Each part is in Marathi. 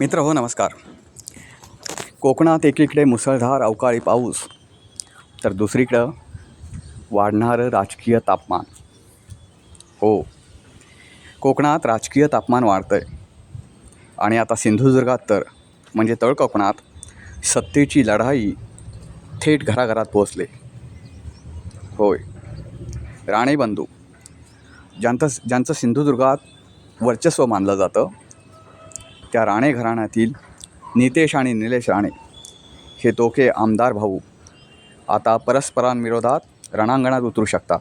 मित्र हो नमस्कार. कोकणात एकीकडे मुसळधार अवकाळी पाऊस तर दुसरीकडं वाढणारं राजकीय तापमान. हो कोकणात राजकीय तापमान वाढतं आहे आणि आता सिंधुदुर्गात तर म्हणजे तळ कोकणात सत्तेची लढाई थेट घराघरात पोहोचले. होय. राणे बंधू ज्यांचं ज्यांचं सिंधुदुर्गात वर्चस्व मानलं जातं त्या राणे घराण्यातील नितेश आणि निलेश राणे हे दोघे आमदार भाऊ. आता परस्परांविरोधात रणांगणात उतरू शकतात.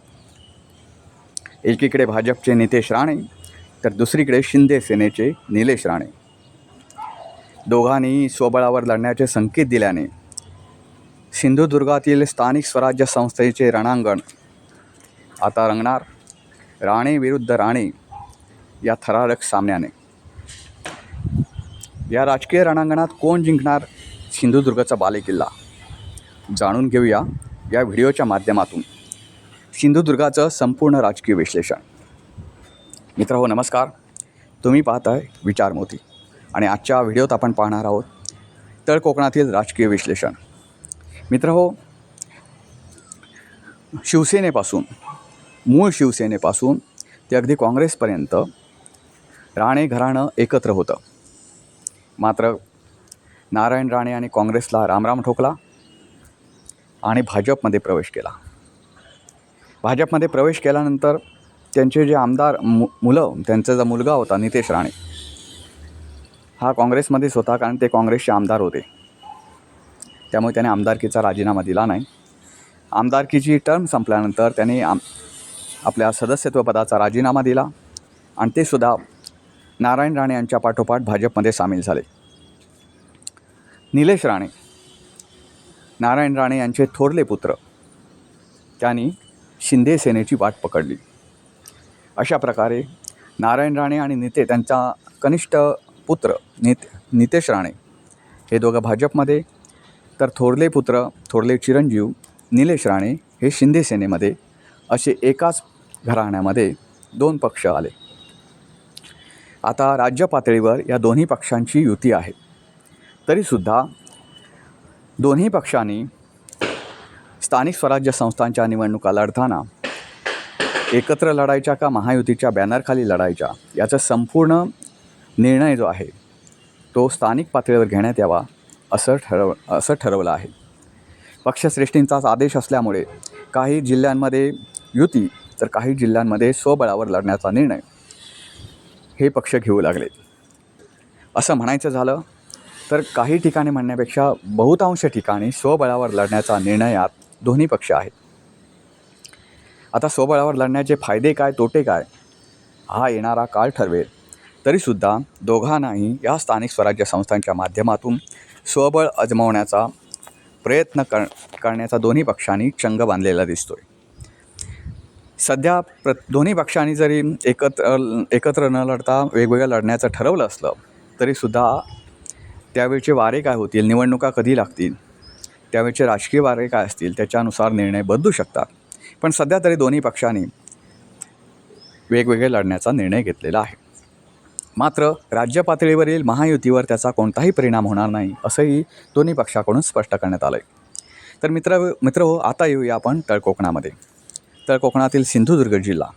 एकीकडे भाजपचे नितेश राणे तर दुसरीकडे शिंदे सेनेचे निलेश राणे. दोघांनी स्वबळावर लढण्याचे संकेत दिल्याने सिंधुदुर्गातील स्थानिक स्वराज्य संस्थेचे रणांगण आता रंगणार. राणे विरुद्ध राणे या थरारक सामन्याने. या राजकीय रणांगणात कोण जिंकणार सिंधुदुर्गचा बालेकिल्ला? जाणून घेऊया या व्हिडिओच्या माध्यमातून. सिंधुदुर्गाचं संपूर्ण राजकीय विश्लेषण. मित्र हो नमस्कार. तुम्ही पाहताय विचार मोती. आणि आजच्या व्हिडिओत आपण पाहणार आहोत तळ कोकणातील राजकीय विश्लेषण. मित्र हो शिवसेनेपासून मूळ शिवसेनेपासून ते अगदी काँग्रेसपर्यंत राणे घराणं एकत्र होतं. मात्र नारायण राणे आणि काँग्रेसला रामराम ठोकला आणि भाजपमध्ये प्रवेश केला. भाजपमध्ये प्रवेश केल्यानंतर त्यांचे जे आमदार मु मुलं त्यांचा जो मुलगा होता नितेश राणे हा काँग्रेसमध्येच होता कारण ते काँग्रेसचे आमदार होते. त्यामुळे त्याने आमदारकीचा राजीनामा दिला नाही. आमदारकीची टर्म संपल्यानंतर त्याने आम आपल्या सदस्यत्वपदाचा राजीनामा दिला आणि ते सुद्धा नारायण राणे यांच्या पाठोपाठ भाजपमध्ये सामील झाले. निलेश राणे नारायण राणे यांचे थोरले पुत्र त्यांनी शिंदे सेनेची वाट पकडली. अशा प्रकारे नारायण राणे आणि निते त्यांचा कनिष्ठ पुत्र नित नितेश राणे हे दोघं भाजपमध्ये तर थोरले पुत्र थोरले चिरंजीव निलेश राणे हे शिंदे सेनेमध्ये असे एकाच घराण्यामध्ये दोन पक्ष आले. आता राज्य पातळीवर या दोन्ही पक्षांची युती आहे. तरीसुद्धा दोन्ही पक्षांनी स्थानिक स्वराज्य संस्थांच्या निवडणुका लढताना एकत्र लढायच्या का महायुतीच्या बॅनरखाली लढायच्या याचा संपूर्ण निर्णय जो आहे तो स्थानिक पातळीवर घेण्यात यावा असं ठरव असं ठरवलं आहे. पक्षश्रेष्ठींचाच आदेश असल्यामुळे काही जिल्ह्यांमध्ये युती तर काही जिल्ह्यांमध्ये स्वबळावर लढण्याचा निर्णय हे पक्ष घेऊ लागले. असं म्हणायचं झालं तर काही ठिकाणी म्हणण्यापेक्षा बहुतांश ठिकाणी स्वबळावर लढण्याचा निर्णयात दोन्ही पक्ष आहेत. आता स्वबळावर लढण्याचे फायदे काय तोटे काय हा येणारा काळ ठरवेल. तरीसुद्धा दोघांनाही या स्थानिक स्वराज्य संस्थांच्या माध्यमातून स्वबळ अजमावण्याचा प्रयत्न कर करण्याचा दोन्ही पक्षांनी चंग बांधलेला दिसतोय. सध्या प्र दोन्ही पक्षांनी जरी एकत्र एकत्र न लढता वेगवेगळ्या लढण्याचं ठरवलं असलं तरीसुद्धा त्यावेळचे वारे काय होतील निवडणुका कधी लागतील त्यावेळचे राजकीय वारे काय असतील त्याच्यानुसार निर्णय बदलू शकतात. पण सध्या तरी दोन्ही पक्षांनी वेगवेगळे लढण्याचा निर्णय घेतलेला आहे. मात्र राज्य पातळीवरील महायुतीवर त्याचा कोणताही परिणाम होणार नाही असंही दोन्ही पक्षाकडून स्पष्ट करण्यात आलं आहे तर मित्र मित्र हो आता येऊया आपण तळ तर कोकणातील सिंधुदुर्ग जिल्हा.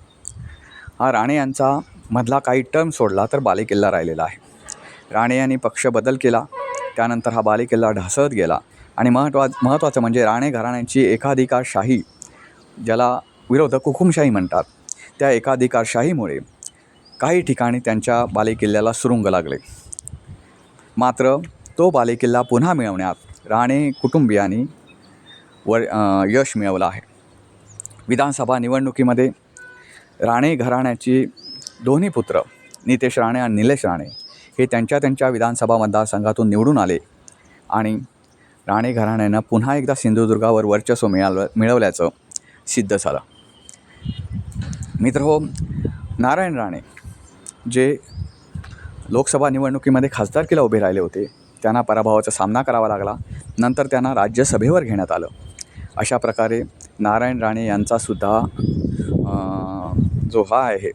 हा राणे यांचा मधला काही टर्म सोडला तर बालेकिल्ला राहिलेला आहे. राणे यांनी पक्ष बदल केला त्यानंतर हा बालेकिल्ला ढासळत गेला. आणि महत्वा महत्त्वाचं म्हणजे राणे घराण्यांची एकाधिकारशाही ज्याला विरोधक हुकुमशाही म्हणतात त्या एकाधिकारशाहीमुळे काही ठिकाणी त्यांच्या बालेकिल्ल्याला सुरुंग लागले. मात्र तो बालेकिल्ला पुन्हा मिळवण्यात राणे कुटुंबियांनी वर यश मिळवलं आहे. विधानसभा निवडणुकीमध्ये राणे घराण्याची दोन्ही पुत्र नितेश राणे आणि निलेश राणे हे त्यांच्या त्यांच्या विधानसभा मतदारसंघातून निवडून आले. आणि राणे घराण्यानं पुन्हा एकदा सिंधुदुर्गावर वर्चस्व मिळालं मिळवल्याचं सिद्ध झालं. मित्र हो नारायण राणे जे लोकसभा निवडणुकीमध्ये खासदारकीला उभे राहिले होते त्यांना पराभवाचा सामना करावा लागला. नंतर त्यांना राज्यसभेवर घेण्यात आलं. अशा प्रकारे नारायण राणे यांचासुद्धा जो हा आहे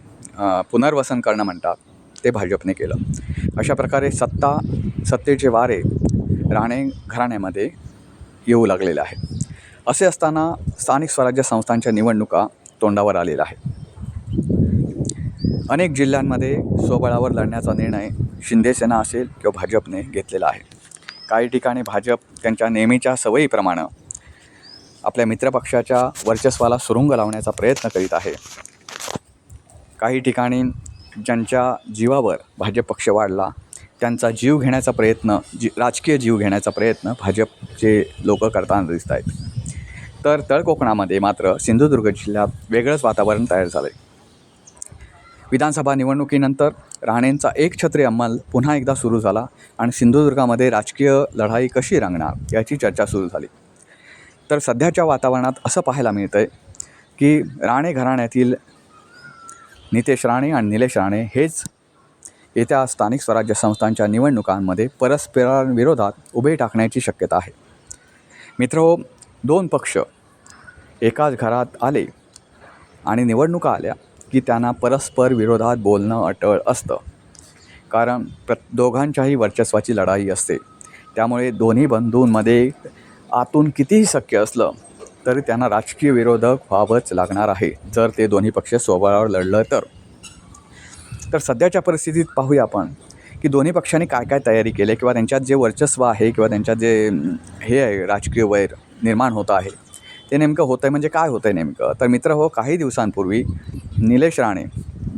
पुनर्वसन करणं म्हणतात ते भाजपने केलं. अशा प्रकारे सत्ता सत्तेचे वारे राणे घराण्यामध्ये येऊ लागलेले आहे असे असताना स्थानिक स्वराज्य संस्थांच्या निवडणुका तोंडावर आलेल्या आहेत. अनेक जिल्ह्यांमध्ये स्वबळावर लढण्याचा निर्णय शिंदेसेना असेल किंवा भाजपने घेतलेला आहे. काही ठिकाणी भाजप त्यांच्या नेहमीच्या सवयीप्रमाणे आपल्या मित्रपक्षाच्या वर्चस्वाला सुरुंग लावण्याचा प्रयत्न करीत आहे. काही ठिकाणी ज्यांच्या जीवावर भाजप पक्ष वाढला त्यांचा जीव घेण्याचा प्रयत्न जी राजकीय जीव घेण्याचा प्रयत्न भाजपचे लोक करताना दिसत आहेत. तर तळकोकणामध्ये मात्र सिंधुदुर्ग जिल्ह्यात वेगळंच वातावरण तयार झालं आहे विधानसभा निवडणुकीनंतर राणेंचा एक छत्री अंमल पुन्हा एकदा सुरू झाला आणि सिंधुदुर्गामध्ये राजकीय लढाई कशी रंगणार याची चर्चा सुरू झाली. तर सध्याच्या वातावरणात असं पाहायला मिळतं आहे की राणे घराण्यातील नितेश राणे आणि निलेश राणे हेच येत्या स्थानिक स्वराज्य संस्थांच्या निवडणुकांमध्ये परस्परांविरोधात उभे टाकण्याची शक्यता आहे. मित्र हो, दोन पक्ष एकाच घरात आले आणि निवडणुका आल्या की त्यांना परस्पर विरोधात बोलणं अटळ असतं. कारण प्र दोघांच्याही वर्चस्वाची लढाई असते. त्यामुळे दोन्ही बंधूंमध्ये आतून कितीही शक्य असलं तरी त्यांना राजकीय विरोधक व्हावंच लागणार आहे जर ते दोन्ही पक्ष स्वबळावर लढलं तर. तर सध्याच्या परिस्थितीत पाहूया आपण की दोन्ही पक्षांनी काय काय तयारी केली किंवा त्यांच्यात जे वर्चस्व आहे किंवा त्यांच्यात जे हे आहे राजकीय वैर निर्माण होत आहे ते नेमकं होतं आहे म्हणजे काय होतं आहे नेमकं? तर मित्र हो काही दिवसांपूर्वी निलेश राणे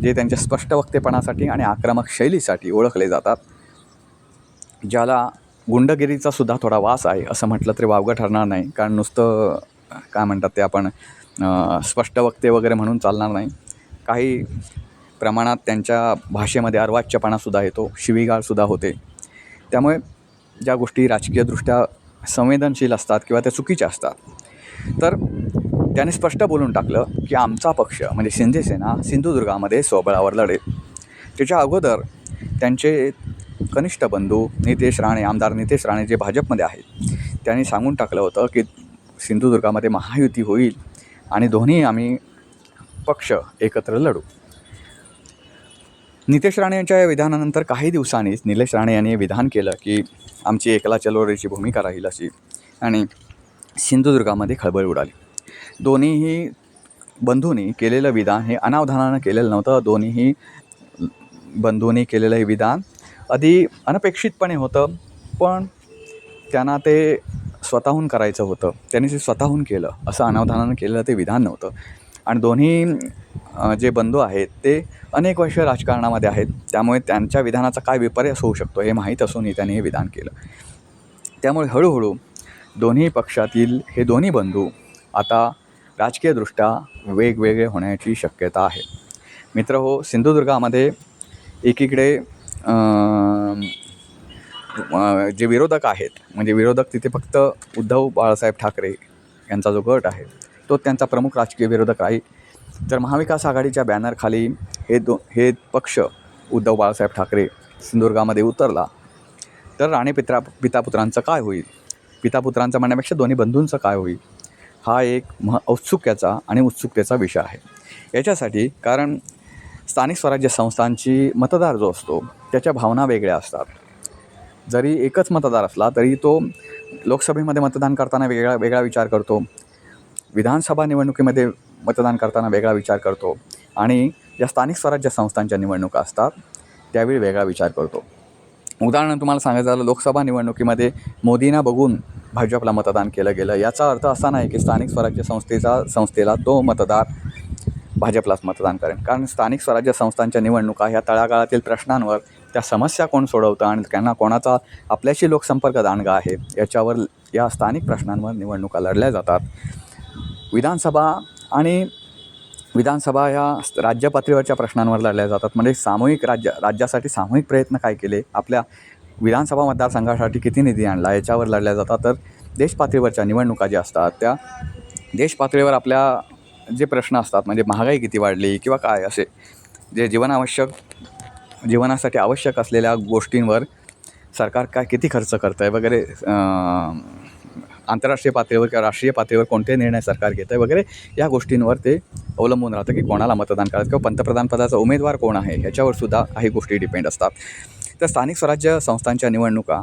जे त्यांच्या स्पष्ट वक्तेपणासाठी आणि आक्रमक शैलीसाठी ओळखले जातात ज्याला गुंडगिरीचा सुद्धा थोडा वास आहे असं म्हटलं तरी वावगं ठरणार नाही. कारण नुसतं काय म्हणतात ते आपण स्पष्ट वक्ते वगैरे म्हणून चालणार नाही. काही प्रमाणात त्यांच्या भाषेमध्ये अर्वाच्यपणासुद्धा येतो शिवीगाळसुद्धा होते. त्यामुळे ज्या गोष्टी राजकीयदृष्ट्या संवेदनशील असतात किंवा त्या चुकीच्या असतात तर त्याने स्पष्ट बोलून टाकलं की आमचा पक्ष म्हणजे शिंदेसेना सिंधुदुर्गामध्ये स्वबळावर लढेल. त्याच्या अगोदर त्यांचे कनिष्ठ बंधू नितेश राणे आमदार नितेश राणे जे भाजपमध्ये आहेत त्यांनी सांगून टाकलं होतं की सिंधुदुर्गामध्ये महायुती होईल आणि दोन्ही आम्ही पक्ष एकत्र लढू. नितेश राणे यांच्या या विधानानंतर काही दिवसांनीच निलेश राणे यांनी विधान केलं की आमची एकला चलोरीची भूमिका राहील अशी आणि सिंधुदुर्गामध्ये खळबळ उडाली. दोन्हीही बंधूंनी केलेलं विधान हे अनावधानानं केलेलं नव्हतं. दोन्हीही बंधूंनी केलेलं हे विधान आधी अनपेक्षितपणे होतं पण त्यांना ते स्वतःहून करायचं होतं. त्यांनी ते स्वतःहून केलं. असं अनावधानानं केलेलं ते विधान नव्हतं. आणि दोन्ही जे बंधू आहेत ते अनेक वर्ष राजकारणामध्ये आहेत. त्यामुळे त्यांच्या विधानाचा काय विपर्यास होऊ शकतो हे माहीत असूनही त्यांनी हे विधान केलं. त्यामुळे हळूहळू दोन्ही पक्षातील हे दोन्ही बंधू आता राजकीयदृष्ट्या वेगवेगळे होण्याची शक्यता आहे. मित्र हो सिंधुदुर्गामध्ये एकीकडे जे विरोधक आहेत म्हणजे विरोधक तिथे फक्त उद्धव बाळासाहेब ठाकरे यांचा जो गट आहे तो त्यांचा प्रमुख राजकीय विरोधक आहे. तर महाविकास आघाडीच्या बॅनरखाली हे दो हे पक्ष उद्धव बाळासाहेब ठाकरे सिंधुदुर्गामध्ये उतरला. तर राणे पित्रा पितापुत्रांचं काय होईल? पितापुत्रांचं म्हणण्यापेक्षा दोन्ही बंधूंचं काय होईल? हा एक मह औत्सुक्याचा आणि उत्सुकतेचा विषय आहे. याच्यासाठी कारण स्थानिक स्वराज्य संस्थांची मतदार जो असतो त्याच्या भावना वेगळ्या असतात. जरी एकच मतदार असला तरी तो लोकसभेमध्ये मतदान करताना वेगळा वेगळा विचार करतो. विधानसभा निवडणुकीमध्ये मतदान करताना वेगळा विचार करतो. आणि ज्या स्थानिक स्वराज्य संस्थांच्या निवडणुका असतात त्यावेळी वेगळा विचार करतो. उदाहरण तुम्हाला सांगायचं झालं लोकसभा निवडणुकीमध्ये मोदींना बघून भाजपला मतदान केलं गेलं. याचा अर्थ असा नाही की स्थानिक स्वराज्य संस्थेचा संस्थेला तो मतदार भाजपलाच मतदान करेन कारण स्थानिक स्वराज्य संस्थांच्या निवडणुका ह्या तळागाळातील प्रश्नांवर त्या समस्या कोण सोडवतं आणि त्यांना कोणाचा आपल्याशी लोकसंपर्क दांडगा आहे याच्यावर या स्थानिक प्रश्नांवर निवडणुका लढल्या जातात. विधानसभा आणि विधानसभा ह्या राज्यपातळीवरच्या प्रश्नांवर लढल्या जातात. म्हणजे सामूहिक राज्य राज्यासाठी सामूहिक प्रयत्न काय केले? आपल्या विधानसभा मतदारसंघासाठी किती निधी आणला? याच्यावर लढल्या जातात. तर देशपातळीवरच्या निवडणुका ज्या असतात त्या देशपातळीवर आपल्या जे प्रश्न असतात म्हणजे महागाई किती वाढली किंवा काय असे जे जीवनावश्यक जीवनासाठी आवश्यक असलेल्या गोष्टींवर सरकार काय किती खर्च करतं आहे वगैरे आंतरराष्ट्रीय पातळीवर किंवा राष्ट्रीय पातळीवर कोणते निर्णय सरकार घेतं आहे वगैरे या गोष्टींवर ते अवलंबून राहतं की कोणाला मतदान करायचं किंवा पंतप्रधान पदाचा उमेदवार कोण आहे ह्याच्यावर सुद्धा काही गोष्टी डिपेंड असतात. तर स्थानिक स्वराज्य संस्थांच्या निवडणुका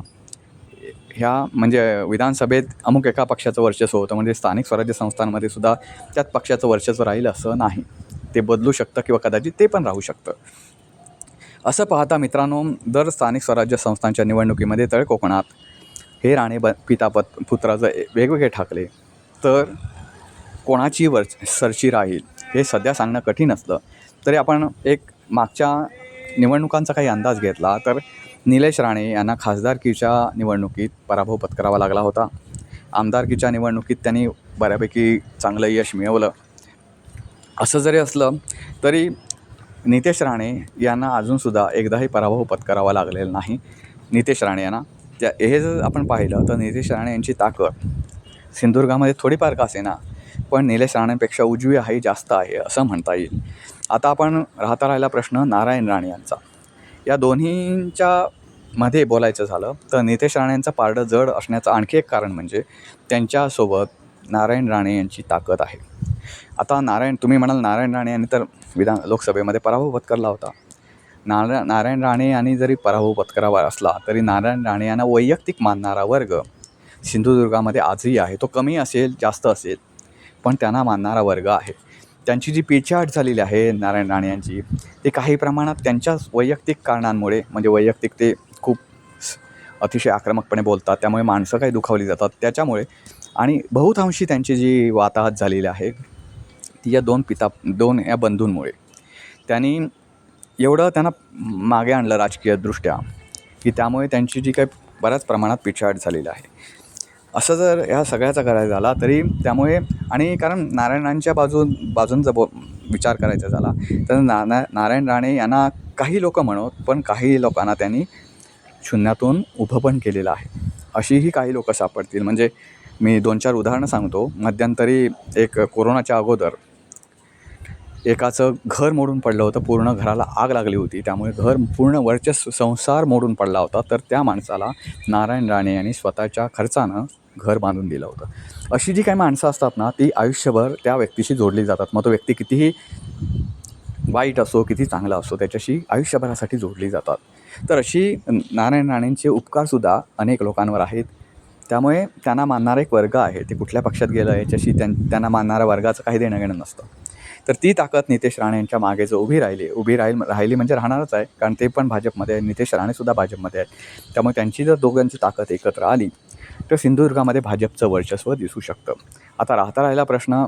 ह्या म्हणजे विधानसभेत अमुक एका पक्षाचं वर्चस्व होतं म्हणजे स्थानिक स्वराज्य संस्थांमध्ये सुद्धा त्याच पक्षाचं वर्चस्व राहील असं नाही. ते बदलू शकतं किंवा कदाचित ते पण राहू शकतं. असं पाहता मित्रांनो दर स्थानिक स्वराज्य संस्थांच्या निवडणुकीमध्ये तळ कोकणात हे राणे ब पितापत पुत्राचं वेगवेगळे ठाकले. तर कोणाची वर सरशी राहील हे सध्या सांगणं कठीण असलं तरी आपण एक मागच्या निवडणुकांचा काही अंदाज घेतला तर निलेश राणे यांना खासदारकीच्या निवडणुकीत पराभव पत्करावा लागला होता. आमदारकीच्या निवडणुकीत त्यांनी बऱ्यापैकी चांगलं यश मिळवलं. असं जरी असलं तरी नितेश राणे यांना अजूनसुद्धा एकदाही पराभव पत्करावा लागलेला नाही. नितेश राणे यांना. त्या हे जर आपण पाहिलं तर नितेश राणे यांची ताकद सिंधुदुर्गामध्ये थोडीफार का असेना पण निलेश राणेपेक्षा उजवी आहे जास्त आहे असं म्हणता येईल. आता आपण राहता राहिला प्रश्न नारायण राणे यांचा. या दोन्हींच्या मध्ये बोलायचं झालं तर नितेश राणे पारडं जड असण्याचं आणखी एक कारण म्हणजे त्यांच्यासोबत नारायण राणे यांची ताकद आहे. आता नारायण तुम्ही म्हणाल नारायण राणे यांनी तर विधान लोकसभेमध्ये पराभव पत्करला होता. नारा नारायण राणे यांनी जरी पराभव पत्करावा असला तरी नारायण राणे यांना वैयक्तिक मानणारा वर्ग सिंधुदुर्गामध्ये आजही आहे. तो कमी असेल जास्त असेल पण त्यांना मानणारा वर्ग आहे. त्यांची जी पेचाट झालेली आहे नारायण राणे यांची ते काही प्रमाणात त्यांच्याच वैयक्तिक कारणांमुळे म्हणजे वैयक्तिक ते खूप अतिशय आक्रमकपणे बोलतात त्यामुळे माणसं काही दुखावली जातात त्याच्यामुळे आणि बहुतांशी त्यांची जी वाताहत झालेली आहे या दोन पिता दोन या बंधूंमुळे. त्यांनी एवढं त्यांना मागे आणलं राजकीयदृष्ट्या की त्यामुळे त्यांची जी काही बऱ्याच प्रमाणात पिछाट झालेली आहे. असं जर ह्या सगळ्याचा करायचा झाला तरी त्यामुळे आणि कारण नारायणांच्या बाजू बाजून जर बो विचार करायचा झाला तर ना ना नारायण राणे यांना काही लोक म्हणत पण काही लोकांना त्यांनी शून्यातून उभं पण केलेलं आहे. अशीही काही लोकं सापडतील. म्हणजे मी दोन चार उदाहरणं सांगतो. मध्यंतरी एक कोरोनाच्या अगोदर एकाचं घर मोडून पडलं होतं पूर्ण घराला आग लागली होती. त्यामुळे घर पूर्ण वर्चस्व संसार मोडून पडला होता. तर त्या माणसाला नारायण राणे यांनी स्वतःच्या खर्चानं घर बांधून दिलं होतं. अशी जी काही माणसं असतात ना ती आयुष्यभर त्या व्यक्तीशी जोडली जातात. मग तो व्यक्ती कितीही वाईट असो किती चांगला असो त्याच्याशी आयुष्यभरासाठी जोडली जातात. तर अशी नारायण राणेंचे उपकारसुद्धा अनेक लोकांवर आहेत. त्यामुळे त्यांना मानणारा एक वर्ग आहे. ते कुठल्या पक्षात गेलं याच्याशी त्यां त्यांना मानणाऱ्या वर्गाचं काही देणं घेणं नसतं. तर ती ताकद नितेश राणे यांच्या मागे जर उभी राहिली उभी राहील राहिली म्हणजे राहणारच आहे कारण ते पण भाजपमध्ये आहे नितेश राणेसुद्धा भाजपमध्ये आहेत. त्यामुळे त्यांची जर दोघांची ताकद एकत्र आली तर सिंधुदुर्गामध्ये भाजपचं वर्चस्व दिसू शकतं. आता राहता राहिला प्रश्न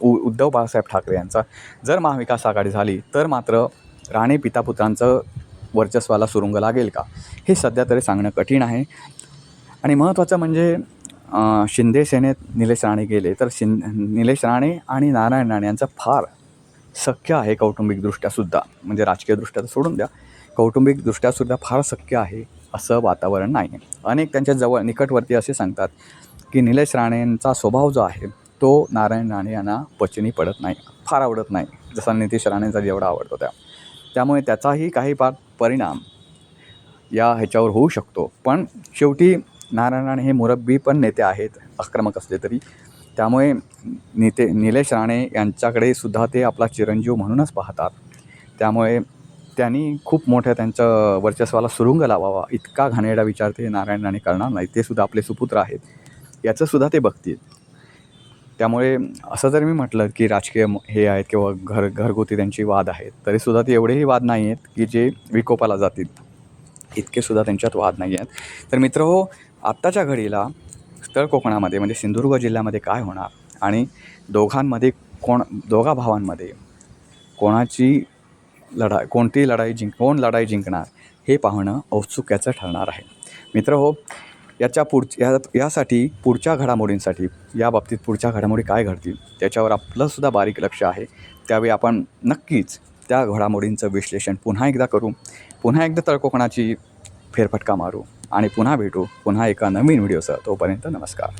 उ उद्धव बाळासाहेब ठाकरे यांचा. जर महाविकास आघाडी झाली तर मात्र राणे पितापुत्रांचं वर्चस्वाला सुरुंग लागेल का? हे सध्या तरी सांगणं कठीण आहे. आणि महत्त्वाचं म्हणजे शिंदे सेनेत निलेश राणे गेले तर शिं निलेश राणे आणि नारायण राणे यांचा फार सख्य आहे कौटुंबिकदृष्ट्यासुद्धा म्हणजे राजकीयदृष्ट्या तर सोडून द्या कौटुंबिकदृष्ट्यासुद्धा फार सख्य आहे असं वातावरण नाही अनेक त्यांच्या जवळ निकटवर्ती असे सांगतात की निलेश राणेंचा स्वभाव जो आहे तो नारायण राणे यांना पचनी पडत नाही फार आवडत नाही. जसा नितीश राणेंचा जेवढा आवडतो त्या. त्यामुळे त्याचाही काही फार परिणाम या ह्याच्यावर होऊ शकतो. पण शेवटी नारायण राणे हे मुरब्बी पण नेते आहेत आक्रमक असले तरी. त्यामुळे नेते निलेश राणे यांच्याकडे सुद्धा ते आपला चिरंजीव म्हणूनच पाहतात. त्यामुळे त्यांनी खूप मोठ्या त्यांचं वर्चस्वाला सुरुंग लावावा इतका घाणेरडा विचार ते नारायण राणे करणार नाही ते सुद्धा आपले सुपुत्र आहेत. याचंसुद्धा ते बघतील. त्यामुळे असं जर मी म्हटलं की राजकीय हे आहेत किंवा घर घरगुती त्यांची वाद आहेत तरीसुद्धा ते एवढेही वाद नाही आहेत की जे विकोपाला जातील. इतके सुद्धा त्यांच्यात वाद नाही आहेत तर मित्र हो आत्ताच्या घडीला तळ कोकणामध्ये म्हणजे सिंधुदुर्ग जिल्ह्यामध्ये काय होणार? आणि दोघांमध्ये कोण दोघा भावांमध्ये कोणाची लढाई कोणती लढाई जिंक कोण लढाई जिंकणार हे पाहणं औत्सुक्याचं ठरणार आहे. मित्र हो याच्या पुढ या यासाठी पुढच्या घडामोडींसाठी या बाबतीत पुढच्या घडामोडी काय घडतील त्याच्यावर आपलंसुद्धा बारीक लक्ष आहे. त्यावेळी आपण नक्कीच त्या घडामोडींचं विश्लेषण पुन्हा एकदा करू. पुन्हा एकदा तळकोकणाची फेरफटका मारू. आणि पुन्हा भेटू पुन्हा एका नवीन व्हिडिओसह. तोपर्यंत नमस्कार.